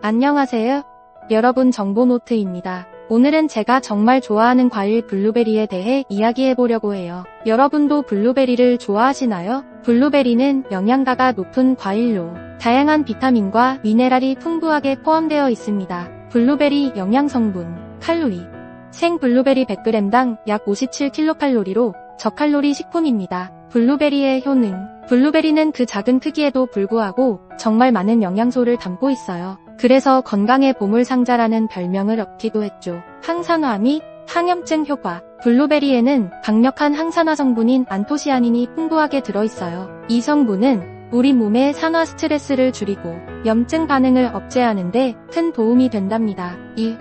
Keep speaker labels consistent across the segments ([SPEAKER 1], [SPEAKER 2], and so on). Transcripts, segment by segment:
[SPEAKER 1] 안녕하세요. 여러분 정보노트입니다. 오늘은 제가 정말 좋아하는 과일 블루베리에 대해 이야기해 보려고 해요. 여러분도 블루베리를 좋아하시나요? 블루베리는 영양가가 높은 과일로 다양한 비타민과 미네랄이 풍부하게 포함되어 있습니다. 블루베리 영양 성분, 칼로리. 생 블루베리 100g당 약 57kcal로 저칼로리 식품입니다. 블루베리의 효능. 블루베리는 그 작은 크기에도 불구하고 정말 많은 영양소를 담고 있어요. 그래서 건강의 보물상자라는 별명을 얻기도 했죠. 항산화 및 항염증 효과. 블루베리에는 강력한 항산화 성분인 안토시아닌이 풍부하게 들어있어요. 이 성분은 우리 몸의 산화 스트레스를 줄이고 염증 반응을 억제하는데 큰 도움이 된답니다. 1.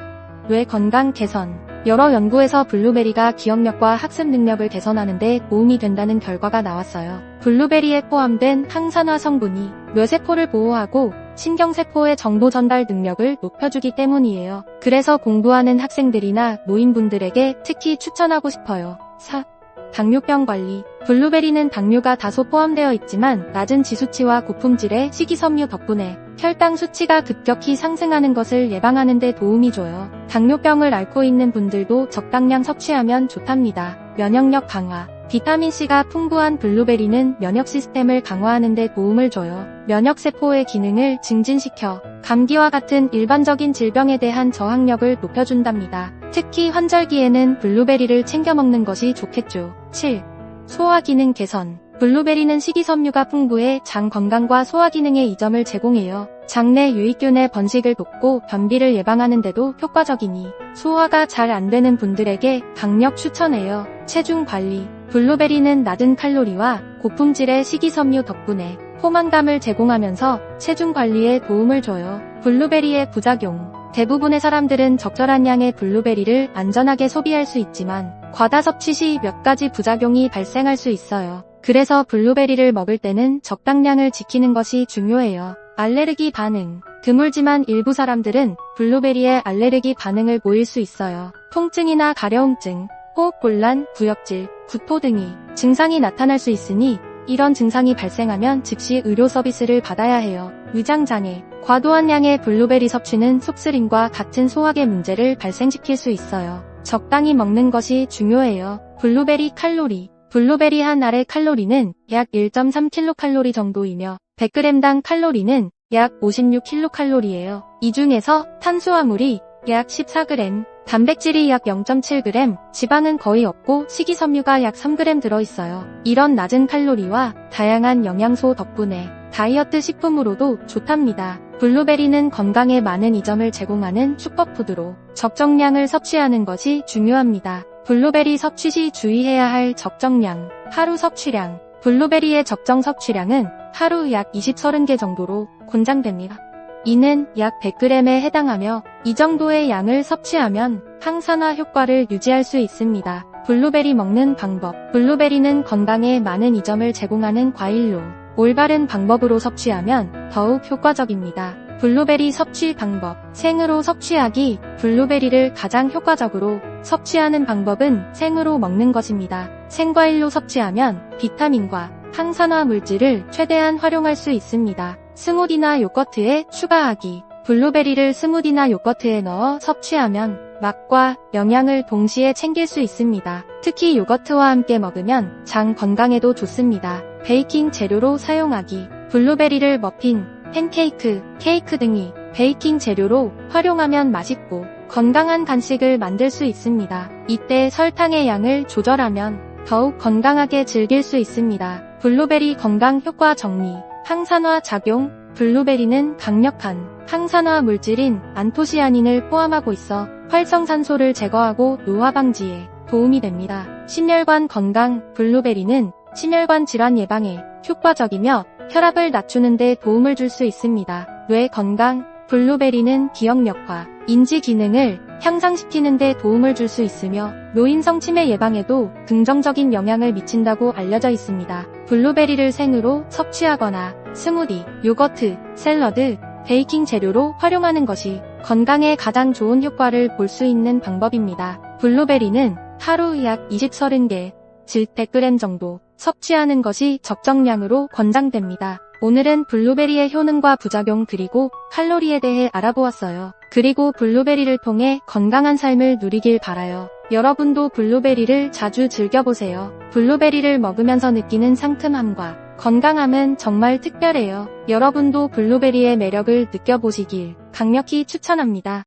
[SPEAKER 1] 뇌 건강 개선. 여러 연구에서 블루베리가 기억력과 학습 능력을 개선하는 데 도움이 된다는 결과가 나왔어요. 블루베리에 포함된 항산화 성분이 뇌세포를 보호하고 신경세포의 정보 전달 능력을 높여주기 때문이에요. 그래서 공부하는 학생들이나 노인분들에게 특히 추천하고 싶어요. 4. 당뇨병 관리. 블루베리는 당류가 다소 포함되어 있지만 낮은 지수치와 고품질의 식이섬유 덕분에 혈당 수치가 급격히 상승하는 것을 예방하는 데 도움이 줘요. 당뇨병을 앓고 있는 분들도 적당량 섭취하면 좋답니다. 면역력 강화. 비타민C가 풍부한 블루베리는 면역 시스템을 강화하는 데 도움을 줘요. 면역세포의 기능을 증진시켜 감기와 같은 일반적인 질병에 대한 저항력을 높여준답니다. 특히 환절기에는 블루베리를 챙겨 먹는 것이 좋겠죠. 7. 소화 기능 개선. 블루베리는 식이섬유가 풍부해 장 건강과 소화 기능에 이점을 제공해요. 장내 유익균의 번식을 돕고 변비를 예방하는 데도 효과적이니 소화가 잘 안 되는 분들에게 강력 추천해요. 체중 관리. 블루베리는 낮은 칼로리와 고품질의 식이섬유 덕분에 포만감을 제공하면서 체중 관리에 도움을 줘요. 블루베리의 부작용. 대부분의 사람들은 적절한 양의 블루베리를 안전하게 소비할 수 있지만 과다 섭취 시 몇 가지 부작용이 발생할 수 있어요. 그래서 블루베리를 먹을 때는 적당량을 지키는 것이 중요해요. 알레르기 반응. 드물지만 일부 사람들은 블루베리에 알레르기 반응을 보일 수 있어요. 통증이나 가려움증, 호흡곤란, 구역질, 구토 등이 증상이 나타날 수 있으니 이런 증상이 발생하면 즉시 의료 서비스를 받아야 해요. 위장장애. 과도한 양의 블루베리 섭취는 속쓰림과 같은 소화계 문제를 발생시킬 수 있어요. 적당히 먹는 것이 중요해요. 블루베리 칼로리. 블루베리 한 알의 칼로리는 약 1.3kcal 정도이며 100g당 칼로리는 약 56kcal예요. 이 중에서 탄수화물이 약 14g, 단백질이 약 0.7g, 지방은 거의 없고 식이섬유가 약 3g 들어있어요. 이런 낮은 칼로리와 다양한 영양소 덕분에 다이어트 식품으로도 좋답니다. 블루베리는 건강에 많은 이점을 제공하는 슈퍼푸드로 적정량을 섭취하는 것이 중요합니다. 블루베리 섭취 시 주의해야 할 적정량, 하루 섭취량. 블루베리의 적정 섭취량은 하루 약 20-30개 정도로 권장됩니다. 이는 약 100g에 해당하며 이 정도의 양을 섭취하면 항산화 효과를 유지할 수 있습니다. 블루베리 먹는 방법. 블루베리는 건강에 많은 이점을 제공하는 과일로 올바른 방법으로 섭취하면 더욱 효과적입니다. 블루베리 섭취 방법. 생으로 섭취하기. 블루베리를 가장 효과적으로 섭취하는 방법은 생으로 먹는 것입니다. 생과일로 섭취하면 비타민과 항산화 물질을 최대한 활용할 수 있습니다. 스무디나 요거트에 추가하기. 블루베리를 스무디나 요거트에 넣어 섭취하면 맛과 영양을 동시에 챙길 수 있습니다. 특히 요거트와 함께 먹으면 장 건강에도 좋습니다. 베이킹 재료로 사용하기. 블루베리를 머핀, 팬케이크, 케이크 등이 베이킹 재료로 활용하면 맛있고 건강한 간식을 만들 수 있습니다. 이때 설탕의 양을 조절하면 더욱 건강하게 즐길 수 있습니다. 블루베리 건강 효과 정리. 항산화 작용. 블루베리는 강력한 항산화 물질인 안토시아닌을 포함하고 있어 활성산소를 제거하고 노화 방지에 도움이 됩니다. 심혈관 건강. 블루베리는 심혈관 질환 예방에 효과적이며 혈압을 낮추는 데 도움을 줄 수 있습니다. 뇌 건강. 블루베리는 기억력과 인지 기능을 향상시키는 데 도움을 줄 수 있으며 노인성 치매 예방에도 긍정적인 영향을 미친다고 알려져 있습니다. 블루베리를 생으로 섭취하거나 스무디, 요거트, 샐러드, 베이킹 재료로 활용하는 것이 건강에 가장 좋은 효과를 볼 수 있는 방법입니다. 블루베리는 하루 약 20-30개, 즉 100g 정도 섭취하는 것이 적정량으로 권장됩니다. 오늘은 블루베리의 효능과 부작용 그리고 칼로리에 대해 알아보았어요. 그리고 블루베리를 통해 건강한 삶을 누리길 바라요. 여러분도 블루베리를 자주 즐겨보세요. 블루베리를 먹으면서 느끼는 상큼함과 건강함은 정말 특별해요. 여러분도 블루베리의 매력을 느껴보시길 강력히 추천합니다.